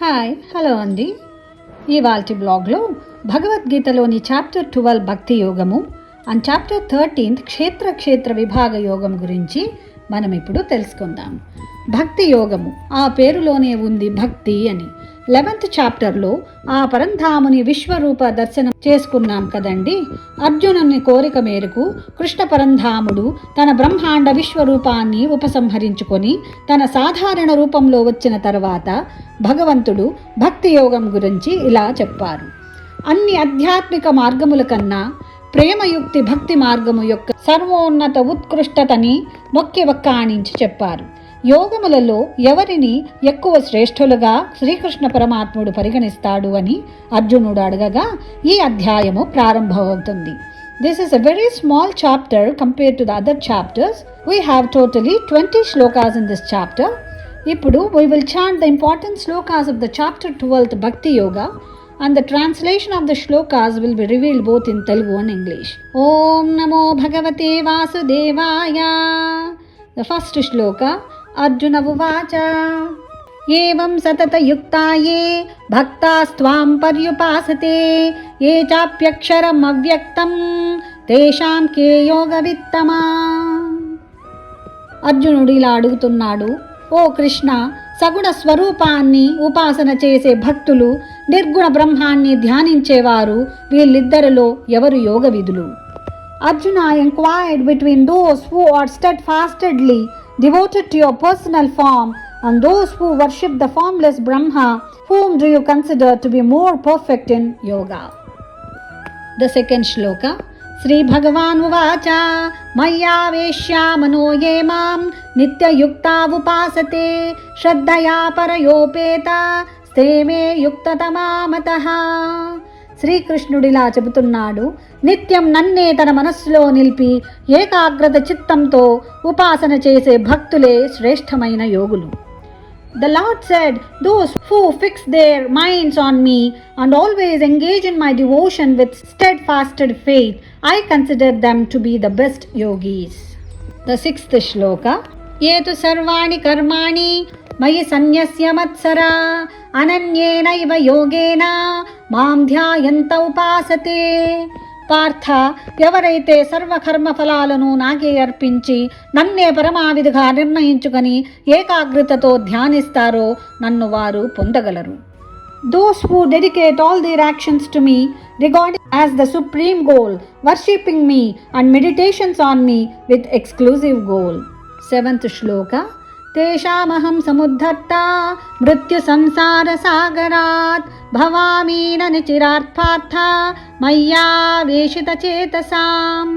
Hi hello అండి. ఇవాల్టి బ్లాగ్లో భగవద్గీతలోని చాప్టర్ ట్వెల్వ్ భక్తి యోగము అండ్ చాప్టర్ థర్టీన్త్ క్షేత్ర క్షేత్ర విభాగ యోగం గురించి మనం ఇప్పుడు తెలుసుకుందాం. భక్తి యోగము ఆ పేరులోనే ఉంది భక్తి అని. లెవెంత్ చాప్టర్లో ఆ పరంధాముని విశ్వరూప దర్శనం చేసుకున్నాం కదండి. అర్జునుని కోరిక మేరకు కృష్ణ పరంధాముడు తన బ్రహ్మాండ విశ్వరూపాన్ని ఉపసంహరించుకొని తన సాధారణ రూపంలో వచ్చిన తర్వాత భగవంతుడు భక్తి యోగం గురించి ఇలా చెప్పారు. అన్ని ఆధ్యాత్మిక మార్గముల కన్నా ప్రేమయుక్తి భక్తి మార్గము యొక్క సర్వోన్నత ఉత్కృష్టతని మొక్కి వక్కాణించి చెప్పారు. యోగములలో ఎవరిని ఎక్కువ శ్రేష్ఠులుగా శ్రీకృష్ణ పరమాత్ముడు పరిగణిస్తాడు అని అర్జునుడు అడగగా ఈ అధ్యాయము ప్రారంభమవుతుంది. This is a very small chapter compare to the other chapters we have totally twenty shlokas in this chapter ఇప్పుడు we will chant the important shlokas of the chapter twelfth Bhakti Yoga and the translation of the shlokas will be revealed both in Telugu and English. Om Namo Bhagavate Vasudevaya. The first shloka Arjuna Uvacha. एवं सततयुक्ता ये भक्तास्त्वां पर्युपासते ये चाप्यक्षरम् अव्यक्तं तेषां के योगवित्तमा అర్జునుడు ఇలా అడుగుతున్నాడు ఓ కృష్ణ సగుణ స్వరూపాన్ని ఉపాసన చేసే భక్తులు నిర్గుణ బ్రహ్మాన్ని ధ్యానించేవారు వీళ్ళిద్దరిలో ఎవరు యోగ విధులు Arjuna enquired between those who are steadfastly devoted to your personal form and those who worship the formless Brahma whom do you consider to be more perfect in yoga? The second shloka श्रीभगवानुवाच मय्यावेश्या मनो ये मां नित्ययुक्ता उपासते श्रद्धया परयोपेता స్తే మే యుక్తతమామతః శ్రీకృష్ణుడిలా చెబుతున్నాడు నిత్యం నన్నే తన మనస్సులో నిలిపి ఏకాగ్రత చిత్తంతో ఉపాసన చేసే భక్తులే శ్రేష్టమైన యోగులు The Lord said, Those who fix their minds on me and always engage in my devotion with steadfasted faith, I consider them to be the best yogis. The sixth shloka ये तु सर्वाणि कर्माणि మయి సన్యస్య మత్సరా అనన్యేనైవ యోగేన మాం ధ్యాయంత ఉపాసతే పార్థ ఎవరైతే సర్వకర్మ ఫలాలను నాకే అర్పించి నన్నే పరమావిధిగా నిర్ణయించుకొని ఏకాగ్రతతో ధ్యానిస్తారో నన్ను వారు పొందగలరు those who dedicate all their actions to me regarding as the supreme goal worshipping me and meditations on me with exclusive goal seventh shloka తేషామహం సముద్ధర్తా మృత్యుసంసారసాగరాత్ భవామీ నిచిరార్థార్థ చిరార్థార్థ మయ్యావేషితచేతసాం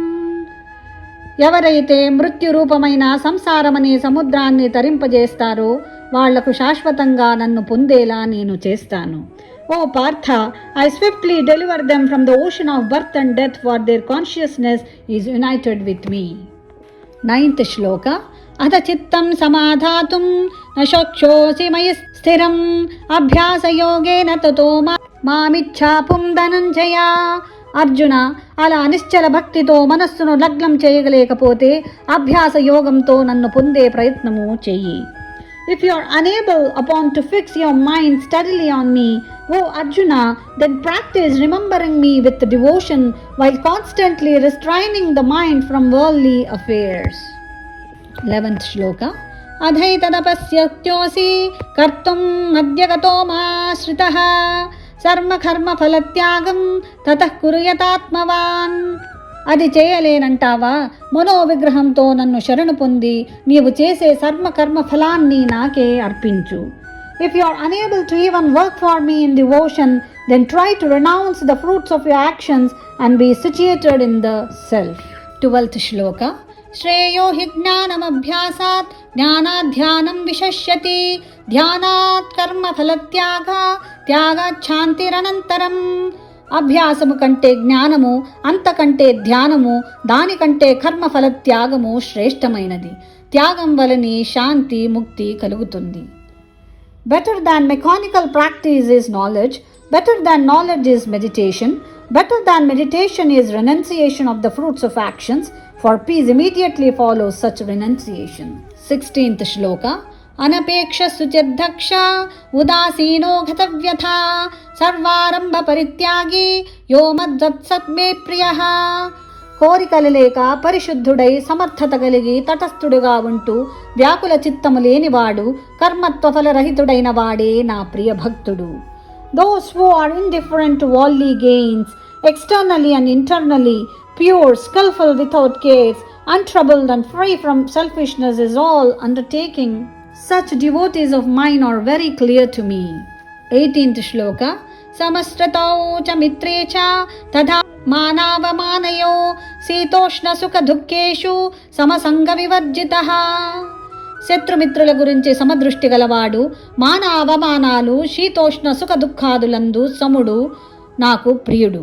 ఎవరైతే మృత్యురూపమైన సంసారమనే సముద్రాన్ని తరింపజేస్తారో వాళ్ళకు శాశ్వతంగా నన్ను పొందేలా నేను చేస్తాను. O Partha I swiftly deliver them from the ocean of birth and death for their consciousness is united with me ninth shloka అథ చిత్తం సమాధాతుం న శోక్షోసి మయి స్థిరం అభ్యాసయోగేన తతో మామిచ్ఛాపుం ధనంజయ. అర్జున అలా నిశ్చల భక్తితో మనస్సును లగ్నం చేయగలేకపోతే అభ్యాస యోగంతో నన్ను పొందే ప్రయత్నము చెయ్యి. If you are unable upon to fix your mind steadily on me O Arjuna then practise remembering me with devotion while constantly restraining the mind from worldly affairs eleventh shloka. అధైతదపస్యోసి కర్తుం మధ్యగతో మాశ్రిత సర్మకర్మఫలత్యాగం తతః కురుయతాత్మవాన్. అది చేయలేనంటావా? మనో విగ్రహంతో నన్ను శరణు పొంది నీవు చేసే సర్మకర్మ ఫలాన్ని నాకే అర్పించు. If you are unable to even work for me in devotion then try to renounce the fruits of your actions and be situated in the self twelfth shloka. శ్రేయో హి జ్ఞానమభ్యాసాత్ జ్ఞానాధ్యానం విశష్యతి ధ్యానాత్ కర్మ ఫలత్యాగ త్యాగాఛాంతిరనంతరం అభ్యాసము కంటే జ్ఞానము అంతకంటే ధ్యానము దానికంటే కర్మఫల త్యాగము శ్రేష్టమైనది. త్యాగం వలని శాంతి ముక్తి కలుగుతుంది. Better than mechanical practice is knowledge better than knowledge is meditation better than meditation is renunciation of the fruits of actions for peace immediately follows such renunciation. 16th shloka అనపేక్ష శుచిర్దక్ష ఉదాసీనో గతవ్యథా సర్వారంభ పరిత్యాగి యో మద్వత్సత్మే ప్రియ కోరికలు లేక పరిశుద్ధుడై సమర్థత కలిగి తటస్థుడుగా ఉంటూ వ్యాకుల చిత్తము లేనివాడు కర్మత్వఫలరహితుడైన వాడే నా ప్రియ భక్తుడు those who are indifferent to వాల్లీ gains externally and internally, pure, skillful without cares, untroubled and free from selfishness is all undertaking. Such devotees of mine are very clear to me. 18th shloka समस्रतौ च मित्रे च तथा मानावमानयो शीतोष्णसुखदुःखेषु समसङ्गविवर्जितः శత్రుమిత్రుల గురించి సమదృష్టి గలవాడు మాన అవమానాలు శీతోష్ణ సుఖ దుఃఖాదులందు సముడు నాకు ప్రియుడు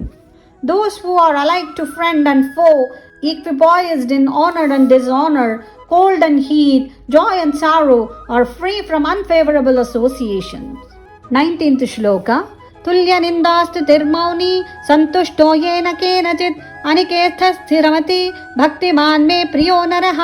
Those who are alike to friend and foe equipoised in honor and dishonor, cold and heat, joy and sorrow, are free from unfavorable associations. 19th shloka तुल्यनिन्दास्तु तिर्मौनि सन्तुष्टो येन केनचित् अनिकेत्थ స్థిరమతి భక్తిమాన్ మే ప్రియో నరః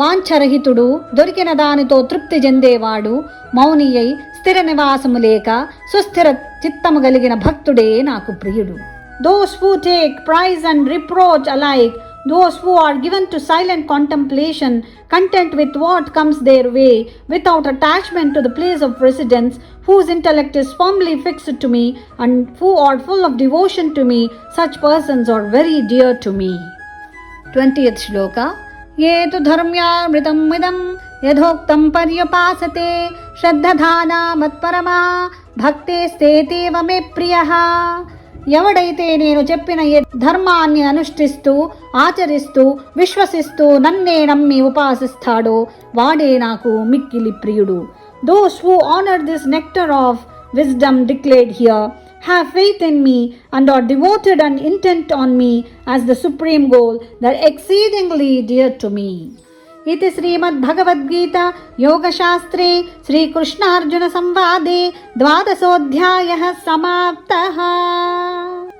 వాంఛరహితుడు దొరికిన దానితో తృప్తి చెందేవాడు మౌని అయి స్థిర నివాసము లేక సుస్థిర చిత్తము కలిగిన భక్తుడే నాకు ప్రియుడు Those who take prize and reproach alike, those who are given to silent contemplation, content with what comes their way, without attachment to the place of residence, whose intellect is firmly fixed to me, and who are full of devotion to me, such persons are very dear to me. 20th Shloka ये तु धर्म्यामृतमिदं यथोक्तं पर्युपासते श्रद्धधाना मत्परमा भक्तेस्तेतीव मे प्रियः ఎవడైతే నేను చెప్పిన ధర్మాన్ని అనుష్ఠిస్తూ ఆచరిస్తూ విశ్వసిస్తూ నన్నే నమ్మి ఉపాసిస్తాడో వాడే నాకు మిక్కిలి ప్రియుడు. Those who honour this nectar of wisdom declared here have faith in me and are devoted and intent on me as the supreme goal they're exceedingly dear to me इति श्रीमद्भगवद्गीता योगशास्त्रे श्रीकृष्णार्जुनसंवादे द्वादशोऽध्यायः समाप्तः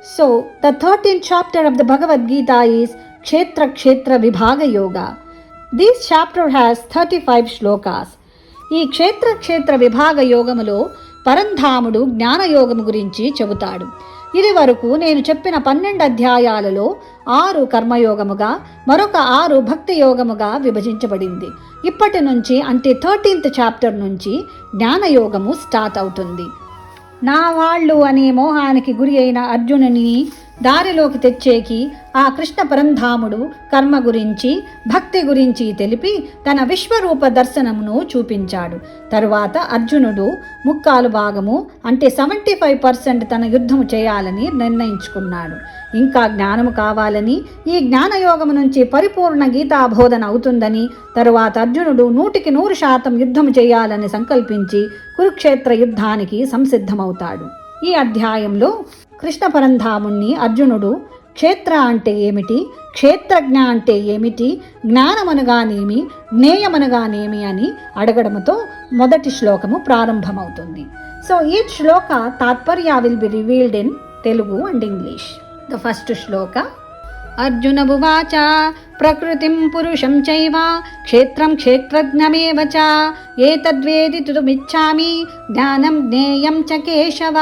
So, the 13th chapter of the Bhagavad Gita is Kshetra Kshetra Vibhaga Yoga. This chapter has 35 shlokas. ఈ క్షేత్ర క్షేత్ర విభాగ యోగములో పరంధాముడు జ్ఞానయోగము గురించి చెబుతాడు ఇది వరకు నేను చెప్పిన పన్నెండు అధ్యాయాలలో ఆరు కర్మయోగముగా మరొక ఆరు భక్తి యోగముగా విభజించబడింది. ఇప్పటి నుంచి అంటే థర్టీన్త్ చాప్టర్ నుంచి జ్ఞానయోగము స్టార్ట్ అవుతుంది. నా వాళ్ళు అనే మోహానికి గురి అయిన అర్జునుని దారిలోకి తెచ్చేకి ఆ కృష్ణ పరంధాముడు కర్మ గురించి భక్తి గురించి తెలిపి తన విశ్వరూప దర్శనమును చూపించాడు. తరువాత అర్జునుడు ముక్కాలు భాగము అంటే సెవెంటీ ఫైవ్ పర్సెంట్ తన యుద్ధము చేయాలని నిర్ణయించుకున్నాడు. ఇంకా జ్ఞానము కావాలని ఈ జ్ఞానయోగము నుంచి పరిపూర్ణ గీతాబోధన అవుతుందని తరువాత అర్జునుడు నూటికి నూరు శాతం యుద్ధము చేయాలని సంకల్పించి కురుక్షేత్ర యుద్ధానికి సంసిద్ధమవుతాడు. ఈ అధ్యాయంలో కృష్ణ పరంధాముణ్ణి అర్జునుడు క్షేత్ర అంటే ఏమిటి? క్షేత్రజ్ఞ అంటే ఏమిటి? జ్ఞానమనగానేమి? జ్ఞేయమనగానేమి అని అడగడముతో మొదటి శ్లోకము ప్రారంభమవుతుంది. సో ఈ శ్లోక తాత్పర్య will be revealed in Telugu and English the first shloka అర్జునబువాచ ప్రకృతిం పురుషం చైవ క్షేత్రం క్షేత్రజ్ఞమేవ చ ఏతద్వేదితుమిచ్చామి జ్ఞానం జ్ఞేయం చ కేశవ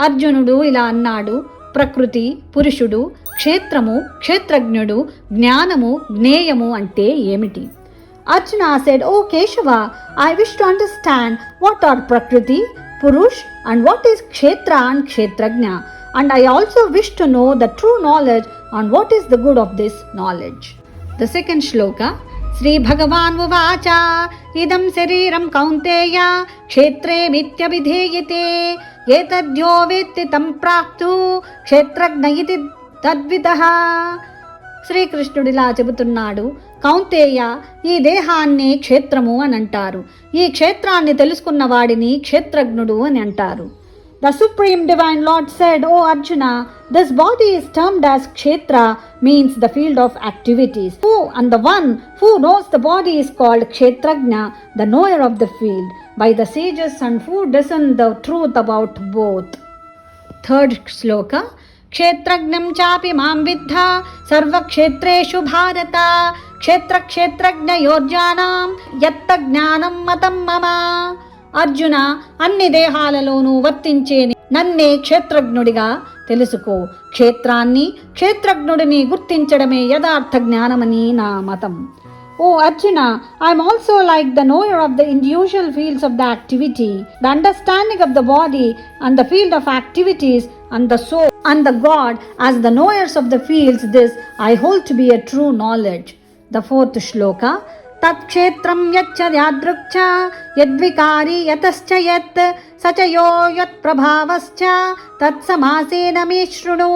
అర్జునుడు ఇలా అన్నాడు ప్రకృతి పురుషుడు క్షేత్రము క్షేత్రజ్ఞుడు జ్ఞానము జ్ఞేయము అంటే ఏమిటి? Arjuna said O Keshava I wish to understand what are prakriti purush and what is kshetra and kshetrajna. And I also wish to know the true knowledge and what is the good of this knowledge the second shloka Shri Bhagavan ఉవాచ ఇదం శరీరం కౌంతేయ క్షేత్రే మిత్యభిధేయతే ఏతద్యో వేత్తి తం ప్రాప్తు క్షేత్రజ్ఞ ఇది తద్విత శ్రీకృష్ణుడిలా చెబుతున్నాడు కౌంతేయ ఈ దేహాన్ని క్షేత్రము అని అంటారు. ఈ క్షేత్రాన్ని తెలుసుకున్న వాడిని క్షేత్రజ్ఞుడు అని అంటారు. The Supreme Divine Lord said, O Arjuna, this body is termed as Kshetra, means the field of activities. Who and the one who knows the body is called Kshetragna, the knower of the field, by the sages and who discern the truth about both. Third sloka. क्षेत्रज्ञं चापि मां विद्ध सर्वक्षेत्रेषु भारत क्षेत्रक्षेत्रज्ञयोर्जानां यत्तज्ञानं मतं मम అర్జున అన్ని దేహాలలోనూ వర్తించే నన్నే క్షేత్రజ్ఞుడిగా తెలుసుకో క్షేత్రాన్ని క్షేత్రజ్ఞుడిని గుర్తించడమే యథార్థ జ్ఞానమని నా మతం ఓ Arjuna I'm also like the knower of the individual fields of the activity, the understanding of the body and the field of activities and the soul and the God as the knowers of the fields. This I hold to be a true knowledge. The fourth shloka. తత్క్షేత్రం యచ్చ యాదృక్చ యద్వికారి యతశ్చ యత్ స చ యో యత్ప్రభావశ్చ తత్సమాసేన మే శృణు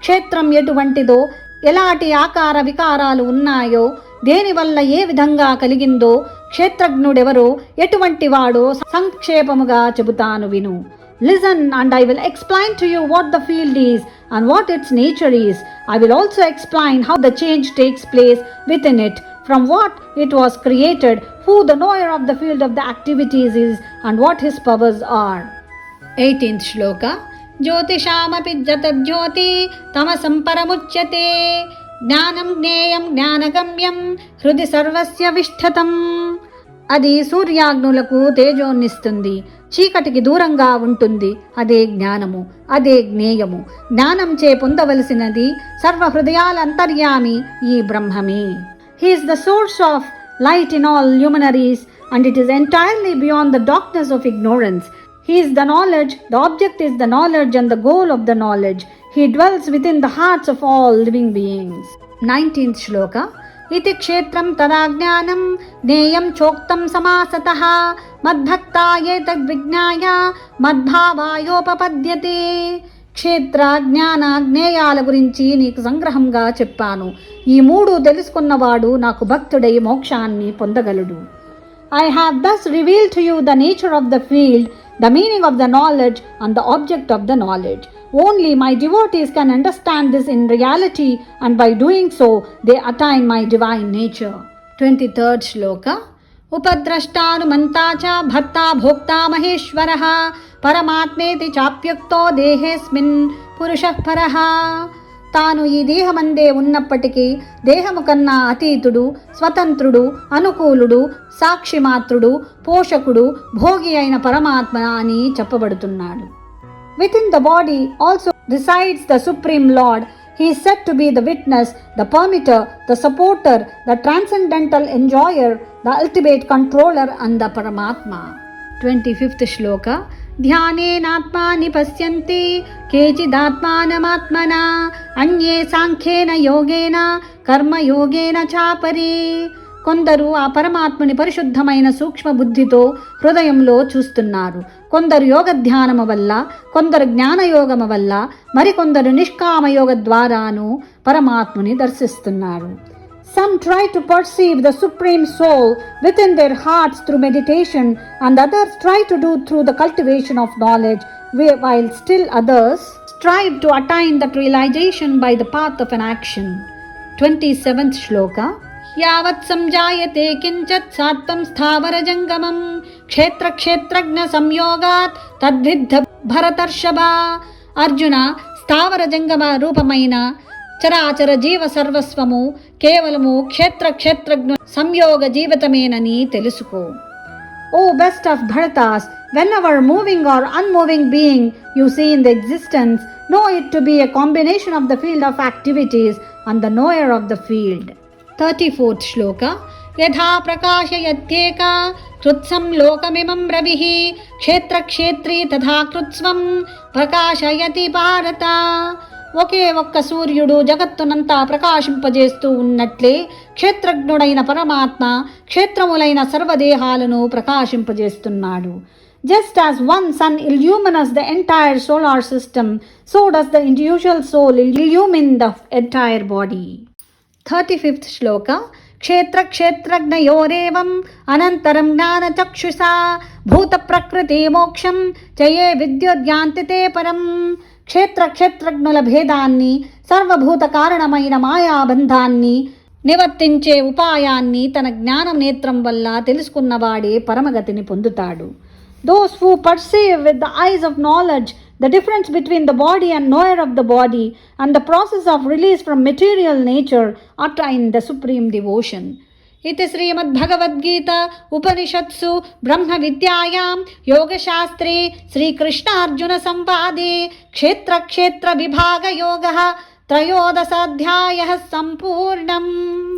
క్షేత్రం ఎటువంటిదో ఎలాంటి ఆకార వికారాలు ఉన్నాయో దేనివల్ల ఏ విధంగా కలిగిందో క్షేత్రజ్ఞుడెవరో ఎటువంటి వాడో సంక్షేపముగా చెబుతాను విను. Listen and I will explain to you what the field is and what its nature is I will also explain how the change takes place within it from what it was created, who the knower of the field of the activities is, and what his powers are. 18th shloka ज्योतिषामपि जतज्योति तमसं परमुच्यते జ్ఞానం జ్ఞేయం జ్ఞానగమ్యం హృది సర్వస్య విష్ఠతం అది సూర్యాగ్నులకు తేజోన్నిస్తుంది చీకటికి దూరంగా ఉంటుంది అదే జ్ఞానము అదే జ్ఞేయము జ్ఞానంచే పొందవలసినది సర్వ హృదయాల అంతర్యామి ఈ బ్రహ్మమే He is the source of light in all luminaries, and it is entirely beyond the darkness of ignorance. He is the knowledge, the object is the knowledge, and the goal of the knowledge. He dwells within the hearts of all living beings. 19th Shloka इति क्षेत्रं तदा ज्ञानं ज्ञेयं चोक्तं समासतः मद्भक्तायै तद्विज्ञाय मद्भावायोपपद्यते క్షేత్ర జ్ఞాన జ్ఞేయాల గురించి నీకు సంగ్రహంగా చెప్పాను. ఈ మూడు తెలుసుకున్నవాడు నాకు భక్తుడై మోక్షాన్ని పొందగలడు. I have thus reveal to you the nature of the field the meaning of the knowledge and the object of the knowledge only my devotees can understand this in reality and by doing so they attain my divine nature twenty third shloka ఉపద్రష్టానుమంతా చ భర్త భోక్తా మహేశ్వరः. పరమాత్మేతి చాప్యుక్తో దేహేస్మిన్ పురుషః పరః. తాను ఈ దేహమందే ఉన్నప్పటికీ దేహము కన్నా అతీతుడు స్వతంత్రుడు అనుకూలుడు సాక్షిమాత్రుడు పోషకుడు భోగి అయిన పరమాత్మ అని చెప్పబడుతున్నాడు. Within the body also resides the supreme lord He is said to be the witness, the permitter, the supporter, the transcendental enjoyer, the ultimate controller, and the Paramatma. 25th shloka. ध्यानेनात्मानि पश्यन्ति केचिदात्मानमात्मना अन्ये సాంఖ్యేన యోగేన కర్మయోగేన చాపరి కొందరు ఆ పరమాత్మని పరిశుద్ధమైన సూక్ష్మ బుద్ధితో హృదయంలో చూస్తున్నారు కొందరు యోగ ధ్యానము వల్ల కొందరు జ్ఞానయోగము వల్ల మరికొందరు నిష్కామయోగ ద్వారాను పరమాత్ముని దర్శిస్తున్నారు Some try to perceive the Supreme Soul within their hearts through meditation, and others try to do through the cultivation of knowledge, whi- while still others strive to attain that realization by the path of an action. 27th shloka. యావత్ సంజాయతే కించత్ సాత్వం స్థావర జంగమం క్షేత్ర క్షేత్రజ్ఞ సంయోగాత్ తద్విద్ధ భరతర్షభ. అర్జున స్థావర జంగమ రూపమైన చరాచర జీవ సర్వస్వము కేవలము క్షేత్ర క్షేత్రజ్ఞ సంయోగ జీవితమేనని తెలుసుకో. O best of Bharatas whenever moving or unmoving being you see in the existence. Know it to be a combination of the field of activities and the knower of the field. Thirty fourth shloka. యథా ప్రకాశయత్యేక కృత్సం లోకమిమం రవిః క్షేత్రక్షేత్రీ తథా కృత్స్వం ప్రకాశయతి భారత. ఒకే ఒక్క సూర్యుడు జగత్తునంతా ప్రకాశింపజేస్తూ ఉన్నట్లే క్షేత్రజ్ఞుడైన పరమాత్మ క్షేత్రములైన సర్వదేహాలను ప్రకాశింపజేస్తున్నాడు. Just as one sun illumines the entire solar system, so does the individual soul illumine the entire body. Thirty fifth shloka ಕ್ಷೇತ್ರ అనంతరం జ్ఞానచక్షుషా భూత ప్రకృతి మోక్షం చయే విద్యుద్యాంతితే పరం క్షేత్ర క్షేత్రజ్ఞుల భేదాన్ని సర్వభూత కారణమైన మాయాబంధాన్ని నివర్తించే ఉపాయాన్ని తన జ్ఞానం నేత్రం వల్ల తెలుసుకున్నవాడే పరమగతిని పొందుతాడు those who perceive with the eyes of knowledge the difference between the body and knower of the body, and the process of release from material nature attain the supreme devotion. इति श्रीमद्भगवद्गीता उपनिषत्सु ब्रह्मविद्यायां योगशास्त्रे श्रीकृष्णार्जुनसंवादे क्षेत्रक्षेत्रविभागयोगः त्रयोदशाध्यायः सम्पूर्णम्